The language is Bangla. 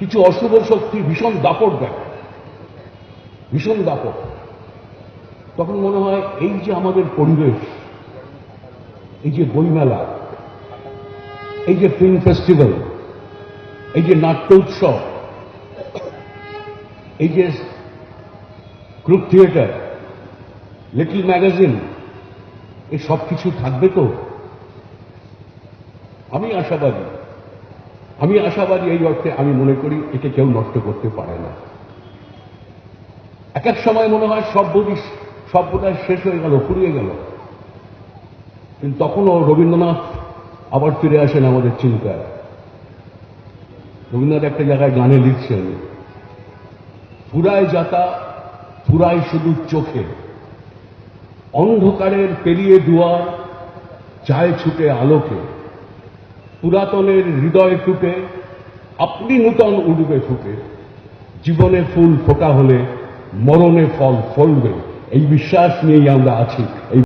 কিছু অশুভ শক্তি ভীষণ দাপট দেয় ভীষণ দাপট। তখন মনে হয়, এই যে আমাদের পরিবেশ, এই যে বইমেলা, এই যে ফিল্ম ফেস্টিভ্যাল এই যে নাট্য উৎসব, এই যে গ্রুপ থিয়েটার লিটল ম্যাগাজিন এই সব কিছু থাকবে তো? আমি আশাবাদী। আমি আশাবাদী এই অর্থে আমি মনে করি একে কেউ নষ্ট করতে পারে না। এক এক সময় মনে হয় সব বোধহয় শেষ হয়ে গেল, ফুরিয়ে গেল। কিন্তু তখনও রবীন্দ্রনাথ আবার ফিরে আসেন আমাদের চিন্তায়। রবীন্দ্রনাথ একটা জায়গায় গানে লিখছেন, ফুরায় যাতা, ফুরায় শুধু চোখে। অন্ধকারের পেরিয়ে দুয়ার, চায় ছুটে আলোকে। পুরাতনের হৃদয় টুটে আপনি নূতন উঠবে ফুটে। জীবনে ফুল ফোকা হলে মরণে ফল ফলবে। এই বিশ্বাস নিয়েই আমরা আছি, এই